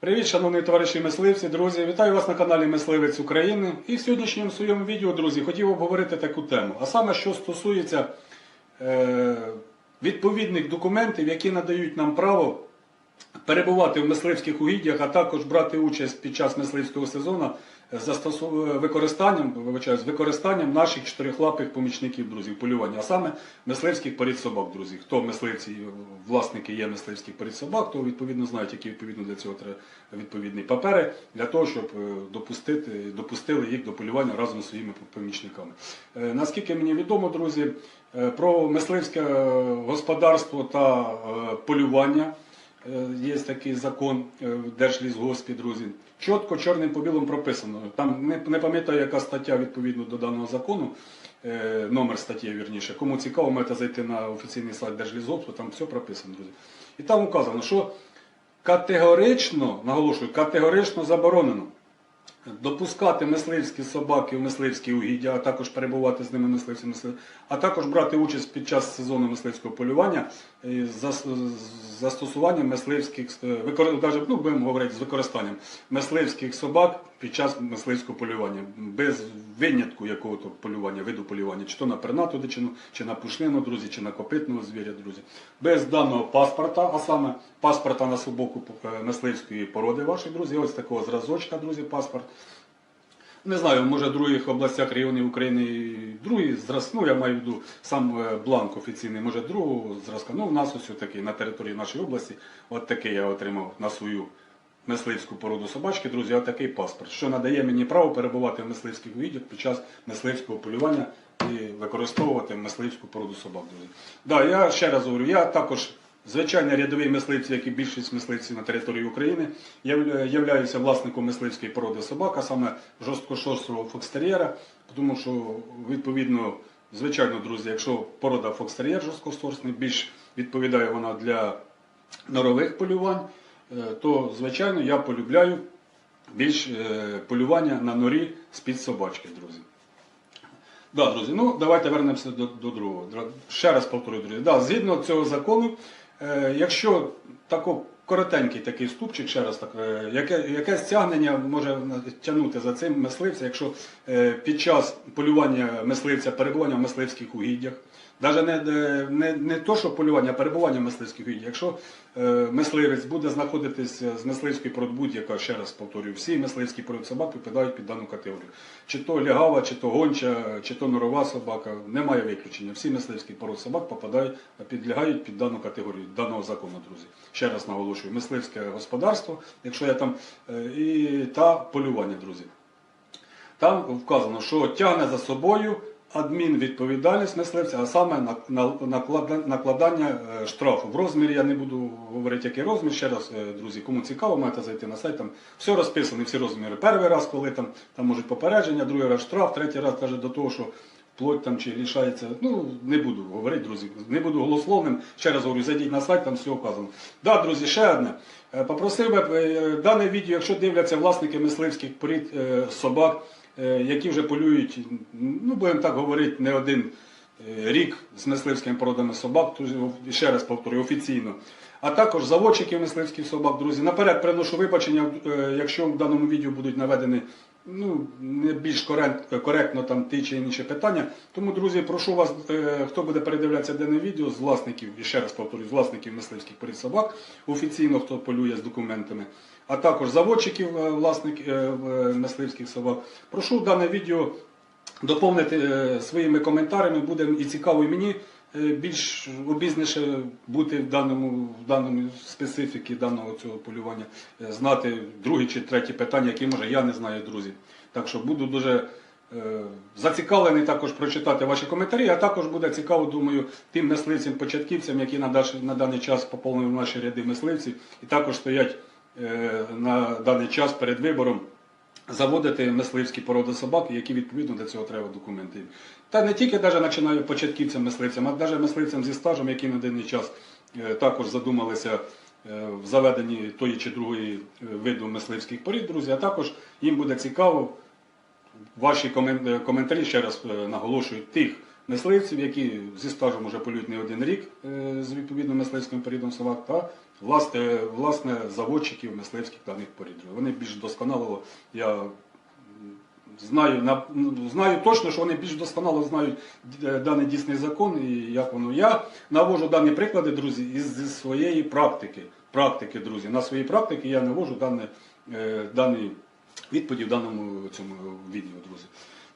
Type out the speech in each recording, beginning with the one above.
Привіт, шановні товариші мисливці, друзі! Вітаю вас на каналі Мисливець України. І в сьогоднішньому своєму відео, друзі, хотів обговорити таку тему. А саме, що стосується е, відповідних документів, які надають нам право перебувати в мисливських угіддях, а також брати участь під час мисливського сезону використанням, вибачаю, з використанням наших чотирихлапих помічників, друзі, в полюванні, а саме мисливських порід собак, друзі. Хто мисливці, власники є мисливських порід собак, то відповідно знають, які відповідно для цього треба відповідні папери для того, щоб е, допустити, допустили їх до полювання разом з своїми помічниками. Е, Наскільки мені відомо, друзі, е, про мисливське господарство та полювання. Є такий закон в Держлісгоспі, друзі. Чітко чорним по білому прописано. Там не, не пам'ятаю, яка стаття відповідно до даного закону, е, номер статті, вірніше. Кому цікаво, можете зайти на офіційний сайт Держлізобства, там все прописано, друзі. І там указано, що категорично, наголошую, категорично заборонено допускати мисливські собаки в мисливські угіддя, а також перебувати з ними мисливцями, а також брати участь під час сезону мисливського полювання з застосуванням мисливських е, ну, будемо говорити з використанням мисливських собак під час мисливського полювання, без винятку якого-то полювання, виду полювання, чи то на пернату дичину, чи на пушнину, друзі, чи на копитного звіря, друзі, без даного паспорта, а саме паспорта на собаку е, мисливської породи вашої, друзі, ось такого зразочка, друзі, паспорт. Не знаю, може в других областях районів України і другі зразки, ну я маю в виду сам е, бланк офіційний, може другого зразка. Ну, в нас ось такий на території нашої області, от такий я отримав на свою мисливську породу собачки, друзі, от такий паспорт, що надає мені право перебувати в мисливських відділах під час мисливського полювання і використовувати мисливську породу собак, друзі. Да, я ще раз говорю, я також Звичайно, рядовий мисливці, як і більшість мисливців на території України, яв- являюся власником мисливської породи собак, а саме жорсткошорстового фокстер'єра, тому що, відповідно, звичайно, друзі, якщо порода фокстер'єр жорсткошорстний, більш відповідає вона для норових полювань, то, звичайно, я полюбляю більш е, полювання на норі з-під собачки, друзі. Да, друзі, ну давайте вернемося до, до другого. Ще раз повторюю, друзі. Да, згідно цього закону, е, якщо тако коротенький такий ступчик, ще раз так, е, яке, яке стягнення може тягнути за цим мисливця, якщо е, під час полювання мисливця, перебування в мисливських угіддях, навіть не, е, не, не то, що полювання, а перебування в мисливських угіддях, якщо е, мисливець буде знаходитися з мисливської пород будь-яка, ще раз повторюю, всі мисливські пород собак підпадають під дану категорію. Чи то лягава, чи то гонча, чи то норова собака, немає виключення. Всі мисливські пород собак попадають, підлягають під дану категорію даного закону, друзі. Ще раз наголошую, мисливське господарство, якщо я там, е, і та полювання, друзі. Там вказано, що тягне за собою адмінвідповідальність мисливця, а саме на- на- наклада- накладання е, штрафу. В розмірі я не буду говорити, який розмір. Ще раз, е, друзі, кому цікаво, маєте зайти на сайт. Там все розписано, всі розміри. Перший раз, коли там, там можуть попередження, другий раз штраф, третій раз каже до того, що вплоть там чи рішається. Ну, не буду говорити, друзі, не буду голословним. Ще раз говорю, зайдіть на сайт, там все вказано. Да, друзі, ще одне. Е, Попросив би дане відео, якщо дивляться власники мисливських порід собак, які вже полюють, ну будемо так говорити, не один е, рік з мисливськими породами собак, ще раз повторюю, офіційно. А також заводчиків мисливських собак, друзі. Наперед приношу вибачення, е, якщо в даному відео будуть наведені ну, не більш коректно там ті чи інші питання. Тому, друзі, прошу вас, е, хто буде передивлятися дане відео з власників, і ще раз повторюю, з власників мисливських порід собак, офіційно хто полює з документами, а також заводчиків е, власник е, е, мисливських собак. Прошу дане відео доповнити своїми коментарями, буде і цікаво і мені більш обізніше бути в даному, в даному специфіки даного цього полювання, знати другі чи треті питання, які може я не знаю, друзі. Так що буду дуже зацікавлений також прочитати ваші коментарі, а також буде цікаво, думаю, тим мисливцям-початківцям, які на, даний час поповнили наші ряди мисливців і також стоять на даний час перед вибором заводити мисливські породи собак, які відповідно до цього треба документи. Та не тільки навіть починаю початківцям мисливцям, а навіть мисливцям зі стажем, які на даний час е, також задумалися е, в заведенні тої чи другої е, виду мисливських порід, друзі, а також їм буде цікаво ваші е, коментарі, ще раз е, наголошую, тих мисливців, які зі стажем вже полюють не один рік е, з відповідним мисливським періодом собак, та власне, власне заводчиків мисливських даних порід. Вони більш досконало, я знаю, на- знаю точно, що вони більш досконало знають е, даний дійсний закон і як воно. Я навожу дані приклади, друзі, із своєї практики. Практики, друзі. На своїй практиці я навожу дані, е, дані відповіді в даному цьому відео, друзі.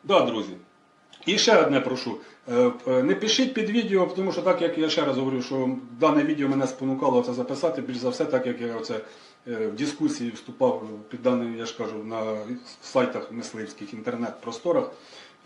Да, друзі. І ще одне прошу. Е, Не пишіть під відео, тому що так як я ще раз говорю, що дане відео мене спонукало це записати, більш за все, так як я оце е, в дискусії вступав під даним, я ж кажу, на сайтах мисливських, інтернет-просторах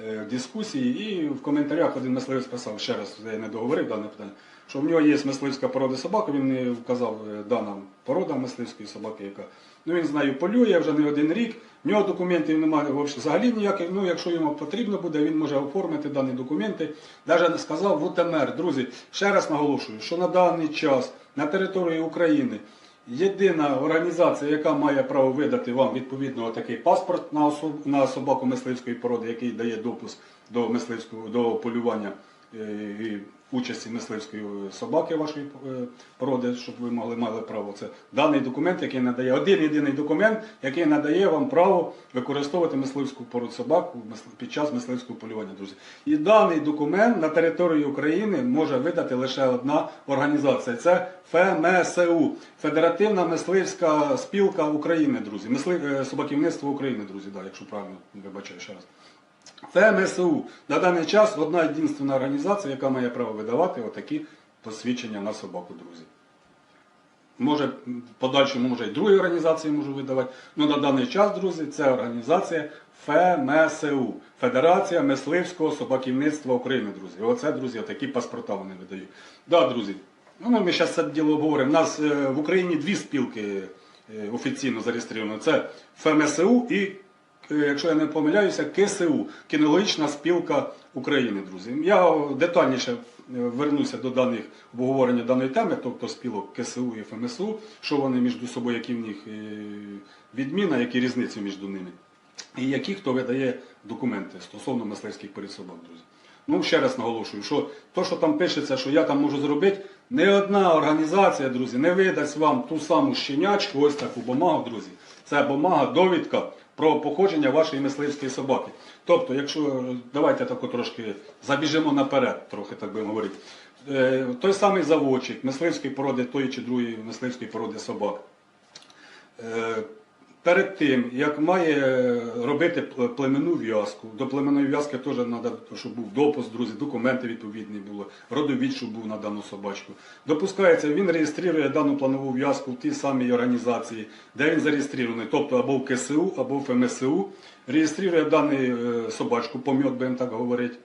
е, дискусії, і в коментарях один мисливець писав, ще раз я не договорив дане питання, що в нього є мисливська порода собака, він не вказав е, дана порода мисливської собаки, яка ну він з нею полює вже не один рік. В нього документів немає взагалі ніяких. Ну, якщо йому потрібно буде, він може оформити дані документи. Навіть сказав в УТМР. Друзі, ще раз наголошую, що на даний час на території України єдина організація, яка має право видати вам відповідно такий паспорт на особ- на собаку мисливської породи, який дає допуск до мисливського до полювання участі мисливської собаки вашої е, породи, щоб ви могли мали право. Це даний документ, який надає один єдиний документ, який надає вам право використовувати мисливську породу собак під час мисливського полювання, друзі. І даний документ на території України може видати лише одна організація. Це ФМСУ, Федеративна мисливська спілка України, друзі. Мисли... е, Собаківництво України, друзі, да, якщо правильно вибачаю ще раз. ФМСУ на даний час одна єдинственна організація, яка має право видавати отакі посвідчення на собаку, друзі. Може, подальшому може і другі організації можуть видавати. Ну на даний час, друзі, це організація ФМСУ, Федерація мисливського собаківництва України, друзі. Оце, друзі, такі паспорта вони видають. Да, друзі. Ну, ми зараз це діло обговоримо. У нас е, в Україні дві спілки е, офіційно зареєстровані. Це ФМСУ і якщо я не помиляюся, КСУ кінологічна спілка України, друзі. Я детальніше е, вернуся до даних обговорення даної теми, тобто спілок КСУ і ФМСУ, що вони між собою, які в них е, відміна, які різниці між ними, і які хто видає документи стосовно мисливських порід собак, друзі. Ну, ще раз наголошую, що то, що там пишеться, що я там можу зробити, не одна організація, друзі, не видасть вам ту саму щенячку, ось таку бумагу, друзі. Це бумага, довідка про походження вашої мисливської собаки. Тобто, якщо давайте тако трошки забіжимо наперед, трохи так би говорити. Е, Той самий заводчик мисливської породи тої чи другої мисливської породи собак. Перед тим, як має робити пле- племенну в'язку, до племенної в'язки теж треба, щоб був допуск, друзі, документи відповідні були, родовід, щоб був на дану собачку. Допускається, він реєструє дану планову в'язку в тій самій організації, де він зареєстрований, тобто або в КСУ, або в ФМСУ, реєструє дану е, собачку, пом'ят, будемо так говорити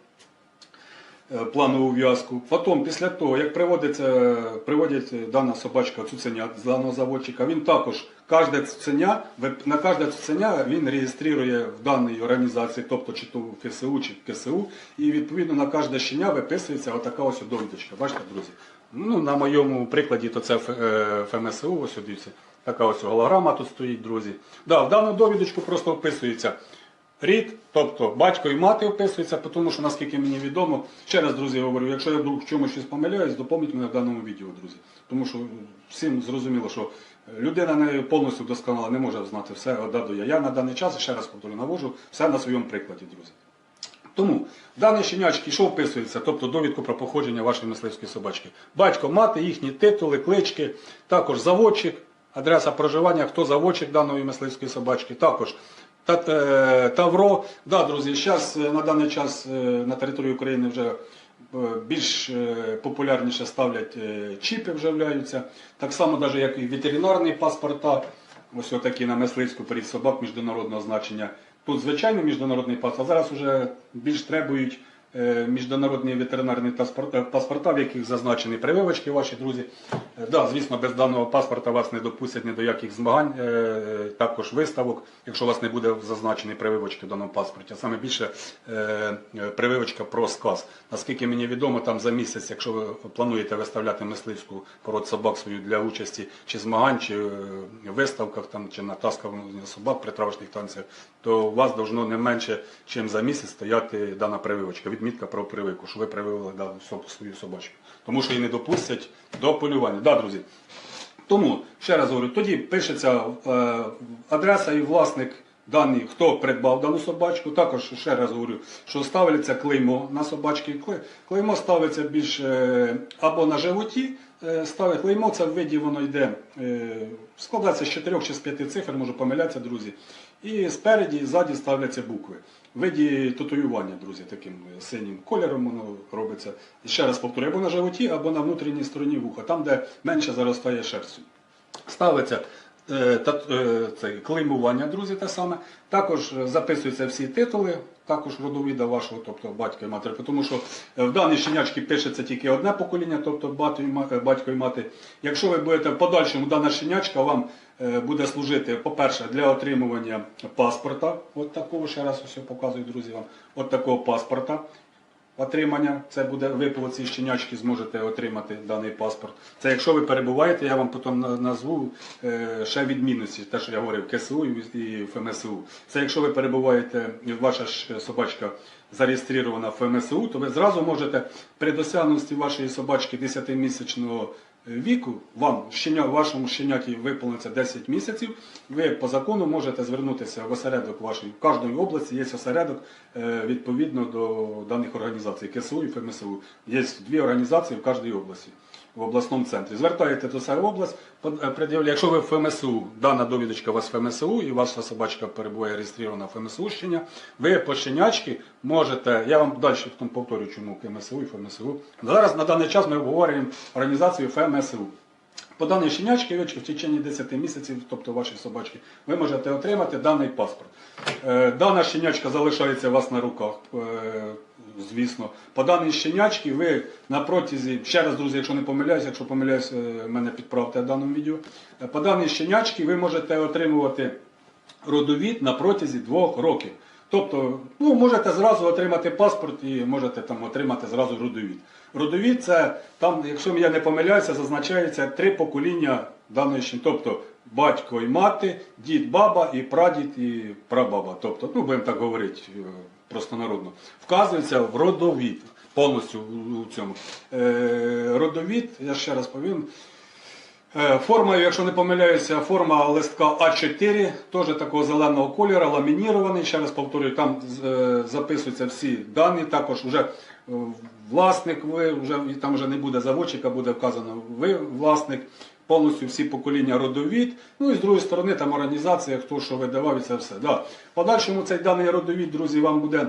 планову в'язку. Потім, після того, як приводиться, приводять дана собачка цуценя з даного заводчика, він також кожне цуценя, на кожне цуценя він реєструє в даній організації, тобто чи то в ФСУ, чи в КСУ, і відповідно на кожне щеня виписується отака ось довідочка. Бачите, друзі? Ну, на моєму прикладі то це Ф- е, ФМСУ, ось дивіться. Така ось голограма тут стоїть, друзі. Да, в дану довідочку просто вписується рід, тобто батько і мати описуються, тому що, наскільки мені відомо, ще раз, друзі, говорю, якщо я вдруг в чомусь щось помиляюсь, доповніть мене в даному відео, друзі. Тому що всім зрозуміло, що людина не повністю досконала не може знати все «А» я. Я на даний час, ще раз повторю, навожу все на своєму прикладі, друзі. Тому дані щенячки, що вписується, тобто довідку про походження вашої мисливської собачки. Батько, мати, їхні титули, клички, також заводчик, адреса проживання, хто заводчик даної мисливської собачки, також та, Тавро. Да, друзі, зараз на даний час е, на території України вже е, більш е, популярніше ставлять е, чіпи, вживляються. Так само, навіть як і ветеринарні паспорта, ось отакі на мисливську перед собак міжнародного значення. Тут звичайний міжнародний паспорт, а зараз вже більш требують е, міжнародні ветеринарні паспорта, е, в яких зазначені прививочки ваші друзі. Е, Да, звісно, без даного паспорта вас не допустять ні до яких змагань, е, е, також виставок, якщо у вас не буде зазначені прививочки в даному паспорті. Саме більше е, е, прививочка про сказ. Наскільки мені відомо, там за місяць, якщо ви плануєте виставляти мисливську пород собак свою для участі чи змагань, чи е, виставках, там, чи на таскуванні собак при травочних танцях, то у вас должно не менше, ніж за місяць стояти дана прививочка, відмітка про прививку, що ви прививили дану свою собачку. Тому що її не допустять до полювання. Да, друзі. Тому, ще раз говорю, тоді пишеться е, адреса і власник даний, хто придбав дану собачку. Також ще раз говорю, що ставиться клеймо на собачки. Клеймо ставиться більш е, або на животі, е, ставить клеймо, це в виді воно йде, е, складається з 4 чи з 5 цифр, можу помилятися, друзі. І спереді і ззаді ставляться букви. В виді татуювання, друзі, таким синім кольором воно робиться. І ще раз повторюю, або на животі, або на внутрішній стороні вуха, там, де менше заростає шерстю. Ставиться та, е, це, клеймування, друзі, те саме. Також е, записуються всі титули, також родовіда вашого, тобто батька і матері. Тому що е, в даній щенячці пишеться тільки одне покоління, тобто батько і е, мати. Якщо ви будете в подальшому, дана щенячка вам е, буде служити, по-перше, для отримування паспорта. От такого, ще раз ось показую, друзі, вам. От такого паспорта отримання. Це буде ви по цій щенячці зможете отримати даний паспорт. Це якщо ви перебуваєте, я вам потім назву е, ще відмінності, те, що я говорив, КСУ і ФМСУ. Це якщо ви перебуваєте, ваша ж собачка зареєстрована в ФМСУ, то ви зразу можете при досягнутості вашої собачки 10-місячного віку, вам щеня, вашому щеняті виповниться 10 місяців, ви по закону можете звернутися в осередок вашої. В кожній області є осередок е, відповідно до даних організацій КСУ і ФМСУ. Є дві організації в кожній області. В обласному центрі. Звертаєте до себе область, е, якщо ви ФМСУ, дана довідочка у вас ФМСУ, і ваша собачка перебуває реєстрована в ФМСУ щеня, ви по щенячки можете, я вам далі потім повторю, чому КМСУ і ФМСУ. Зараз на даний час ми обговорюємо організацію ФМСУ. По даній щенячці в течение 10 місяців, тобто вашої собачки, ви можете отримати даний паспорт. Е, Дана щенячка залишається у вас на руках, е, звісно. По даній щенячці ви на протязі, ще раз, друзі, якщо не помиляюсь, якщо помиляюсь, е, мене підправте в даному відео. Е, По даній щенячці ви можете отримувати родовід на протязі двох років. Тобто, ну, можете зразу отримати паспорт і можете там отримати зразу родовід. Родовід це там, якщо я не помиляюся, зазначається три покоління даної ще. Тобто батько і мати, дід, баба і прадід і прабаба. Тобто, ну будемо так говорити е, простонародно. Вказується в родовід повністю у- цьому. Е, родовід, я ще раз повім. Е, Форма, якщо не помиляюся, форма листка А4, теж такого зеленого кольору, ламінірований. Ще раз повторюю, там записуються всі дані. Також вже власник, ви вже там вже не буде заводчика, буде вказано ви власник. Повністю всі покоління родовід. Ну і з другої сторони, там організація, хто що видавав і це все. Да. Подальшому цей даний родовід, друзі, вам буде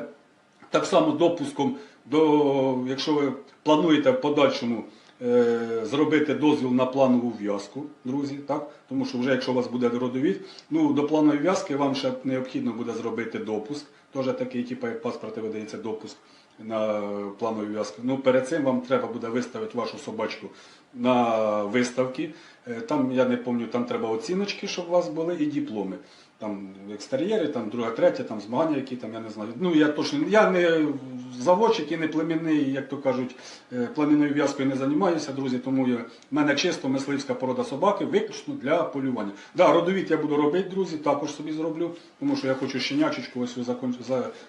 так само допуском до, якщо ви плануєте в подальшому е, зробити дозвіл на планову в'язку, друзі, так? тому що вже якщо у вас буде родовід, ну до планової в'язки вам ще необхідно буде зробити допуск, теж такий, типу, як паспорти видається допуск на планові в'язку. Ну перед цим вам треба буде виставити вашу собачку на виставки. Е, Там я не пам'ятаю, там треба оціночки, щоб у вас були, і дипломи. Там екстер'єри, там друга, третя, там змагання, які там, я не знаю. Ну я точно я не заводчик і не племінний, як то кажуть, е, племінною в'язкою не займаюся, друзі, тому я, в мене чисто мисливська порода собаки, виключно для полювання. Да, родовід я буду робити, друзі, також собі зроблю, тому що я хочу щенячечку, ось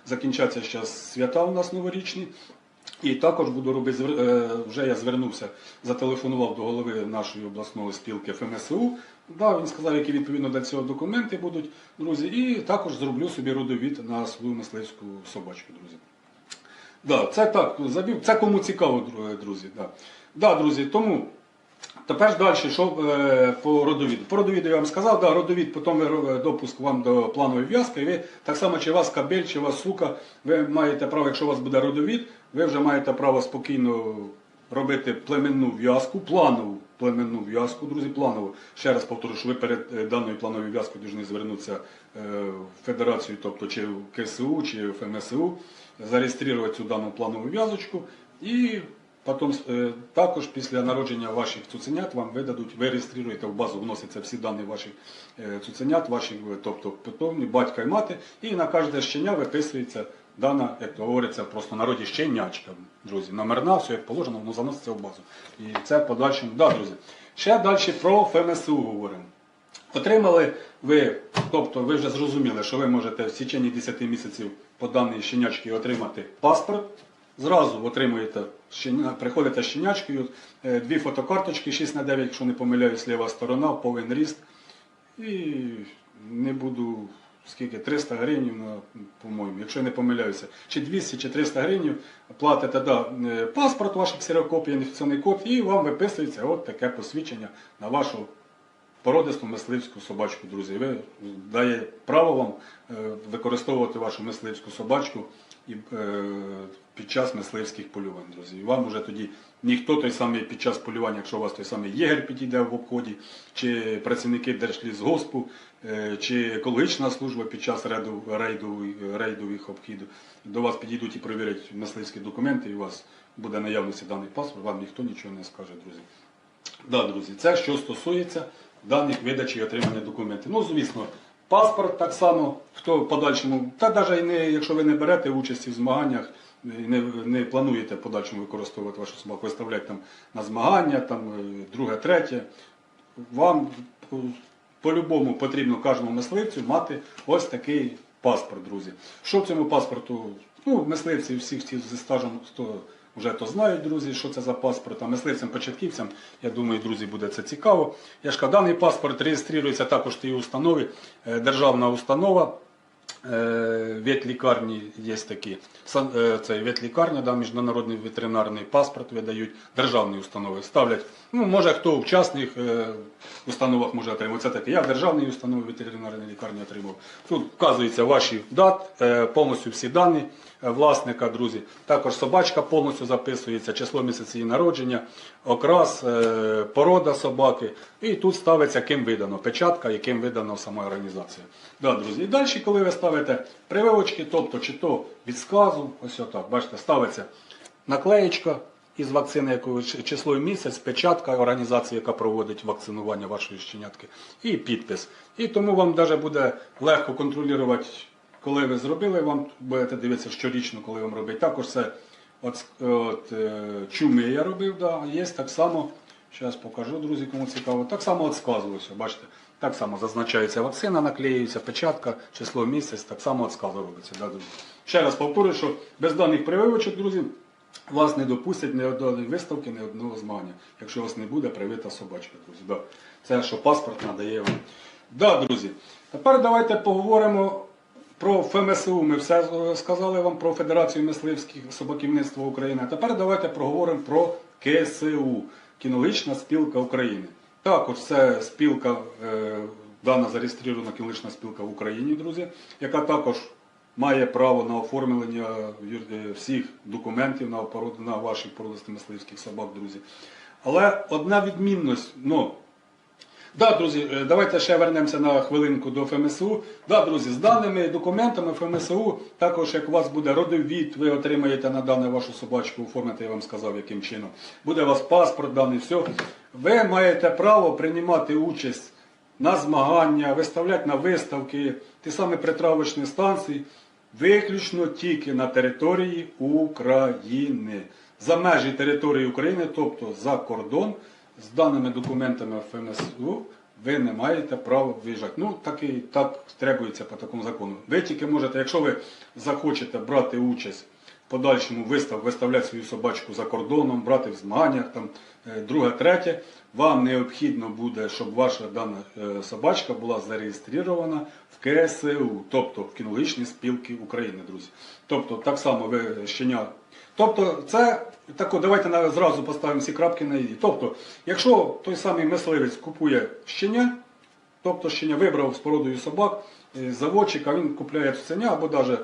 закінчаться зараз свята у нас новорічні. І також буду робити, е, вже я звернувся, зателефонував до голови нашої обласної спілки ФМСУ. Да, він сказав, які відповідно до цього документи будуть, друзі, і також зроблю собі родовід на свою мисливську собачку, друзі. Да, це так, забів. Це кому цікаво, друзі. Да. Да, друзі, тому тепер далі, що е, по родовіду. По родовіду я вам сказав, да, родовід, потім допуск вам до планової в'язки, і ви так само, чи у вас кабель, чи у вас сука, ви маєте право, якщо у вас буде родовід, ви вже маєте право спокійно робити племенну в'язку, планову племенну в'язку, друзі, планову. Ще раз повторю, що ви перед е, даною плановою в'язкою повинні звернутися е, в федерацію, тобто чи в КСУ, чи в ФМСУ, зареєструвати цю дану планову в'язочку і потім е, також після народження ваших цуценят вам видадуть, ви реєструєте в базу, вносяться всі дані ваших е, цуценят, ваших, е, тобто питомні, батька і мати, і на кожне щеня виписується дана, як то говориться, просто народі щенячка, друзі. Номерна, все як положено, воно заноситься в базу. І це в подальшому. Да, друзі. Ще далі про ФМСУ говоримо. Отримали ви, тобто ви вже зрозуміли, що ви можете в течение 10 місяців по даній щенячці отримати паспорт. Зразу отримуєте приходите з щенячкою, е, дві фотокарточки 6 на 9, якщо не помиляюсь, ліва сторона, повен ріст. І не буду скільки 300 гривень, по-моєму, якщо не помиляюся, чи 200, чи 300 гривень платите да, е, паспорт, ваш ксерокопія, ідентифікаційний код, і вам виписується от таке посвідчення на вашу породисту мисливську собачку, друзі. Ви дає право вам е, використовувати вашу мисливську собачку і, е, під час мисливських полювань, друзі. І вам уже тоді ніхто той самий під час полювання, якщо у вас той самий єгер підійде в обході, чи працівники Держлісгоспу, е, чи екологічна служба під час рейду, рейду, рейдових обхідів, до вас підійдуть і перевірять мисливські документи, і у вас буде наявності даний паспорт, вам ніхто нічого не скаже, друзі. Да, друзі, це що стосується даних видачі і отримання документів. Ну, звісно, паспорт так само, хто в подальшому, та навіть не, якщо ви не берете участі в змаганнях, не, не плануєте в подальшому використовувати вашу собаку, виставляти там на змагання, там е, друге, третє, вам е, по-любому потрібно кожному мисливцю мати ось такий паспорт, друзі. Що в цьому паспорту? Ну, мисливці всіх всі зі стажем, хто вже то знають, друзі, що це за паспорт. А мисливцям, початківцям, я думаю, друзі, буде це цікаво. Я ж кажу, даний паспорт реєструється також в тій установі, е, державна установа. Е, ветлікарні є такі. Е, Це ветлікарня, да, міжнародний ветеринарний паспорт видають, державні установи ставлять. Ну, може хто в частних установах може отримати. Це таке. Я в державній установі ветеринарної лікарні отримав. Тут вказуються ваші дат, е, повністю всі дані власника, друзі. Також собачка повністю записується, число місяця її народження, окрас, е, порода собаки. І тут ставиться, ким видано печатка і ким видано сама організація. Да, друзі. І далі, коли ви ставите прививочки, тобто чи то від сказу, ось отак, бачите, ставиться наклеєчка із вакцини, якої ч- число місяць, печатка організації, яка проводить вакцинування вашої щенятки, і підпис. І тому вам навіть буде легко контролювати, коли ви зробили, вам будете дивитися щорічно, коли вам робить. Також це от, от е, чуми я робив, да, є так само. Зараз покажу, друзі, кому цікаво. Так само от сказу, бачите. Так само зазначається вакцина, наклеюється, печатка, число місяць, так само от робиться. Да, друзі. Ще раз повторюю, що без даних прививочок, друзі, вас не допустять ні одної виставки, ні одного змагання, якщо у вас не буде привита собачка, друзі. Да. Це що паспорт надає вам. Да, друзі. Тепер давайте поговоримо про ФМСУ. Ми все сказали вам про Федерацію мисливських собаківництва України. Тепер давайте проговоримо про КСУ Кінологічна спілка України. Також це спілка, е, дана зареєстрована кінологічна спілка в Україні, друзі, яка також має право на оформлення е, всіх документів на, ваших породистих мисливських собак, друзі. Але одна відмінність, ну, Да, друзі, е, давайте ще вернемося на хвилинку до ФМСУ. Да, друзі, з даними документами ФМСУ, також як у вас буде родовід, ви отримаєте на дане вашу собачку, оформити, я вам сказав, яким чином. Буде у вас паспорт даний, все. Ви маєте право приймати участь на змагання, виставляти на виставки, ті самі притравочні станції, виключно тільки на території України. За межі території України, тобто за кордон, з даними документами ФМСУ ви не маєте права виїжджати. Ну, так і так требується по такому закону. Ви тільки можете, якщо ви захочете брати участь в подальшому вистав, виставляти свою собачку за кордоном, брати в змаганнях, там, е, друге, третє, вам необхідно буде, щоб ваша дана е, собачка була зареєстрована в КСУ, тобто в кінологічній спілки України, друзі. Тобто так само ви щеня Тобто, це тако, давайте на- зразу поставимо всі крапки на «і». Тобто, якщо той самий мисливець купує щеня, тобто щеня вибрав з породою собак, е, заводчика, він купляє щеня або навіть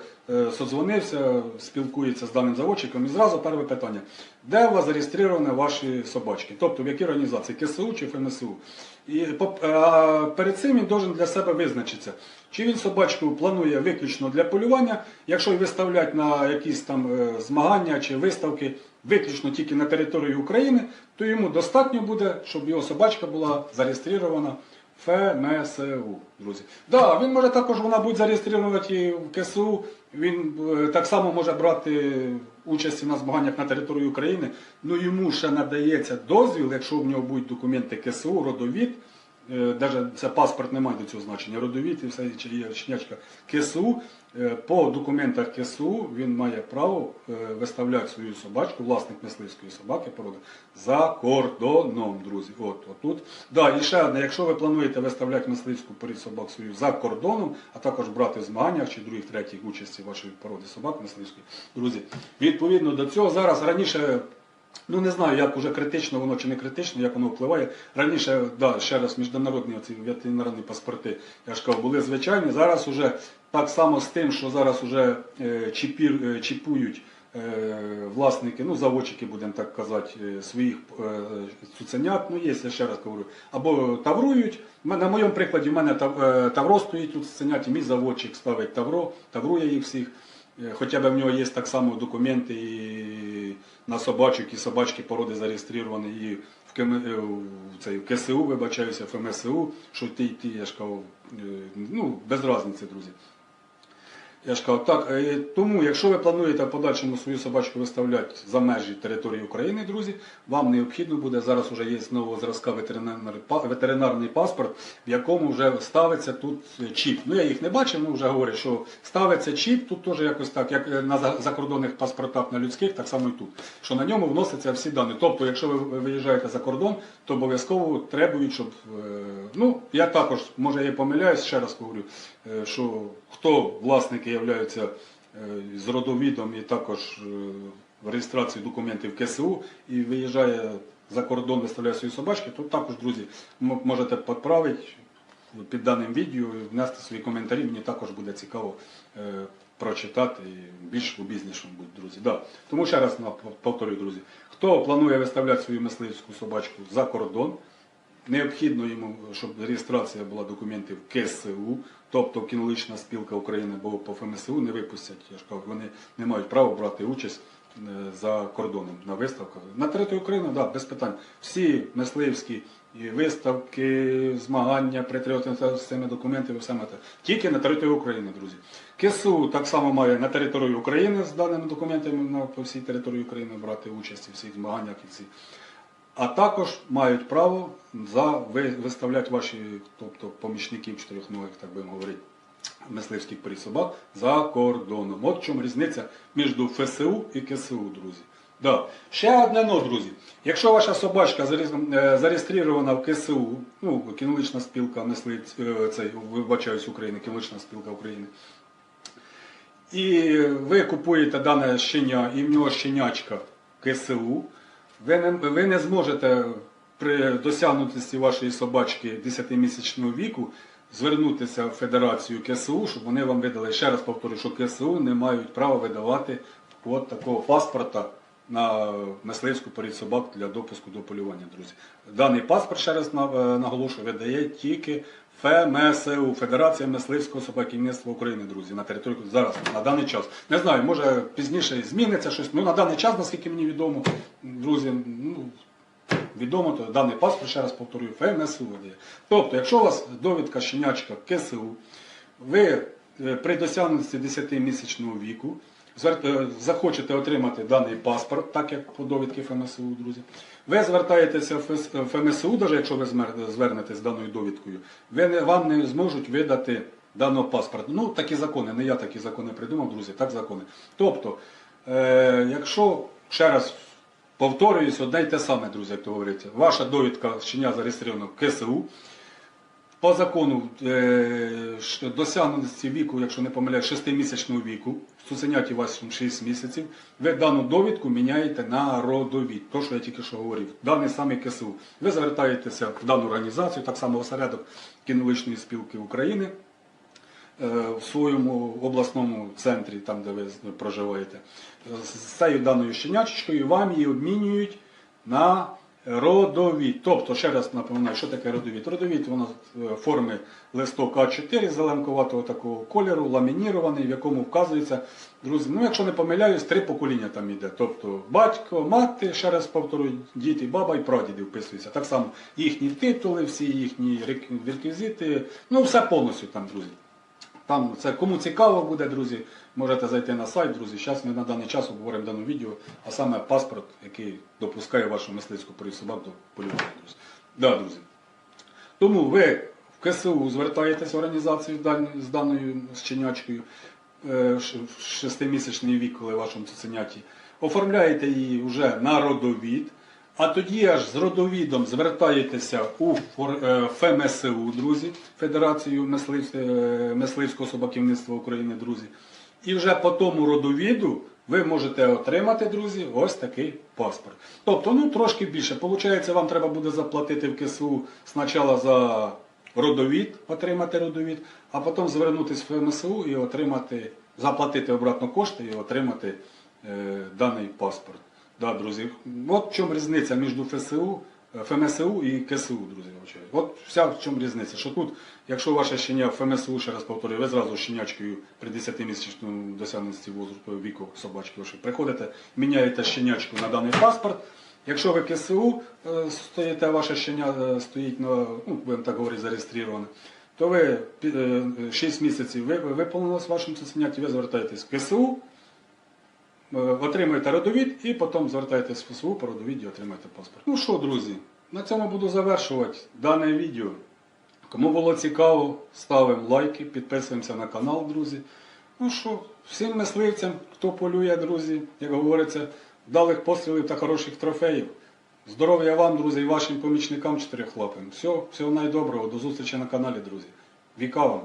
содзвонився, спілкується з даним заводчиком. І зразу перше питання: де у вас зареєстровані ваші собачки? Тобто в якій організації КСУ чи ФМСУ? І перед цим він должен для себе визначитися, чи він собачку планує виключно для полювання, якщо й виставлять на якісь там е, змагання чи виставки виключно тільки на території України, то йому достатньо буде, щоб його собачка була зареєстрована ФМСУ, друзі. Да, він може також вона буде зареєструвати в КСУ. Він е, так само може брати участь на змаганнях на території України. Ну йому ще надається дозвіл, якщо в нього будуть документи КСУ, родовід е, даже це паспорт не має до цього значення, родовід і все є щенячка КСУ, е, по документах КСУ він має право е, виставляти свою собачку, власник мисливської собаки породи, за кордоном, друзі. От, отут. Да, і ще одне, якщо ви плануєте виставляти мисливську порід собак свою за кордоном, а також брати в змаганнях чи других третіх участі вашої породи собак мисливської, друзі, відповідно до цього зараз раніше. Ну не знаю, як уже критично воно чи не критично, як воно впливає. Раніше, да, ще раз, міжнародні оці ветеринарні паспорти, я ж кажу, були звичайні. Зараз уже так само з тим, що зараз уже е, чіпір, е, чіпують е, власники, ну заводчики, будемо так казати, е, своїх е, цуценят, ну є, я ще раз говорю, або таврують. На моєму прикладі в мене тав- е, тавро стоїть у цуценяті, мій заводчик ставить тавро, таврує їх всіх. Е, Хоча б в нього є так само документи і на собачок, і собачки породи зареєстровані і в, КМ, е, в, цей, в КСУ, вибачаюся, в МСУ, що ти, ти, я ж кажу, е, ну, без різниці, друзі. Я ж кажу, так, е, тому, якщо ви плануєте в подальшому свою собачку виставляти за межі території України, друзі, вам необхідно буде, зараз вже є нового зразка ветеринарний, ветеринарний паспорт, в якому вже ставиться тут е, чіп. Ну я їх не бачив, ну вже говорять, що ставиться чіп, тут теж якось так, як е, на закордонних паспортах на людських, так само і тут. Що на ньому вносяться всі дані. Тобто, якщо ви виїжджаєте за кордон, то обов'язково требують, щоб, ну, я також, може я помиляюсь, ще раз говорю, що хто власники являються е, з родовідом і також е, в реєстрації документів КСУ і виїжджає за кордон, виставляє свої собачки, то також, друзі, можете підправити під даним відео і внести свої коментарі. Мені також буде цікаво е, прочитати і більш обізнішим будуть, друзі. Да. Тому ще раз повторюю, друзі, хто планує виставляти свою мисливську собачку за кордон, Необхідно йому, щоб реєстрація була документів КСУ, тобто кінологічна спілка України, бо по ФМСУ не випустять. Я ж кажу, вони не мають права брати участь е, за кордоном на виставках. На території України, да, без питань. Всі мисливські виставки, змагання, патріотичні з цими документами, все мати. Тільки на території України, друзі. КСУ так само має на території України з даними документами на по всій території України брати участь у всіх змаганнях і всі а також мають право за виставляти ваші, тобто помічників чотирьохногих, так би говорити, мисливських порід собак за кордоном. От в чому різниця між ФСУ і КСУ, друзі. Да. Ще одне но, друзі. Якщо ваша собачка е, зареєстрована в КСУ, ну, кінологічна спілка е, цей, вибачаюсь, України, кінологічна спілка України, і ви купуєте дане щеня, і в нього щенячка КСУ, ви не, ви не зможете при досягнутості вашої собачки 10-місячного віку звернутися в Федерацію КСУ, щоб вони вам видали. Ще раз повторюю, що КСУ не мають права видавати от такого паспорта на мисливську порід собак для допуску до полювання, друзі. Даний паспорт, ще раз е, наголошую, видає тільки ФМСУ, Федерація мисливського собаківництва України, друзі, на території зараз, на даний час. Не знаю, може пізніше зміниться щось. Ну на даний час, наскільки мені відомо, друзі, ну відомо, то даний паспорт, ще раз повторюю, ФМСУ. Тобто, якщо у вас довідка щенячка КСУ, ви е, при досягненні 10-місячного віку е, захочете отримати даний паспорт, так як по довідки ФМСУ, друзі. Ви звертаєтеся в ФМСУ, навіть якщо ви звернетесь з даною довідкою, ви вам не зможуть видати даного паспорт. Ну, такі закони, не я такі закони придумав, друзі, так закони. Тобто, е, якщо ще раз повторююсь, одне й те саме, друзі, як то говориться, ваша довідка щеня зареєстрована в КСУ, по закону е, досягненості віку, якщо не помиляюсь, 6-місячного віку, цуценяті вас 6 місяців, ви дану довідку міняєте на родовід. То, що я тільки що говорив, даний самий КСУ. Ви звертаєтеся в дану організацію, так само в осередок кінологічної спілки України е, в своєму обласному центрі, там де ви проживаєте, з цією даною щенячечкою вам її обмінюють на родовід. Тобто, ще раз напоминаю, що таке. Родовід воно е, форми листок А4 зеленкуватого такого кольору, ламінірований, в якому вказується, друзі, ну якщо не помиляюсь, три покоління там йде. Тобто батько, мати, ще раз повторюю, діти, баба і прадіди вписуються. Так само їхні титули, всі їхні реквізити, ну все повністю там, друзі. Там це кому цікаво буде, друзі, можете зайти на сайт, друзі. Зараз ми на даний час обговоримо дане відео, а саме паспорт, який допускає вашу мисливську порід собак до полювання, друзі. Да, друзі. Тому ви в КСУ звертаєтесь в організацію з даною щенячкою е, в шестимісячний вік, коли вашому цуценяті, оформляєте її вже на родовід, а тоді аж з родовідом звертаєтеся у е, ФМСУ, друзі, Федерацію е, мисливського собаківництва України, друзі. І вже по тому родовіду ви можете отримати, друзі, ось такий паспорт. Тобто, ну трошки більше. Получається, вам треба буде заплатити в КСУ спочатку за родовід, отримати родовід, а потім звернутися в ФМСУ і отримати, заплатити обратно кошти і отримати е, даний паспорт. Да, друзі. От в чому різниця між ФСУ, е, ФМСУ і КСУ, друзі. От вся в чому різниця. Що тут, якщо ваше щеня в ФМСУ, ще раз повторюю, ви зразу щенячкою при 10-місячному досягненні возрасту віку собачки вашої приходите, міняєте щенячку на даний паспорт. Якщо ви КСУ е, стоїте, ваше щеня е, стоїть на, ну, будемо так говорити, зареєстроване, то ви 6 місяців ви, виповнилось в вашому цуценяті, ви звертаєтесь в КСУ, отримуєте родовід і потім звертаєтесь в ФСУ по родовіді отримаєте паспорт. Ну що, друзі, на цьому буду завершувати дане відео. Кому було цікаво, ставимо лайки, підписуємося на канал, друзі. Ну що, всім мисливцям, хто полює, друзі, як говориться, вдалих пострілів та хороших трофеїв. Здоров'я вам, друзі, і вашим помічникам чотирихлапим. Все, всього найдоброго, до зустрічі на каналі, друзі. Віка вам!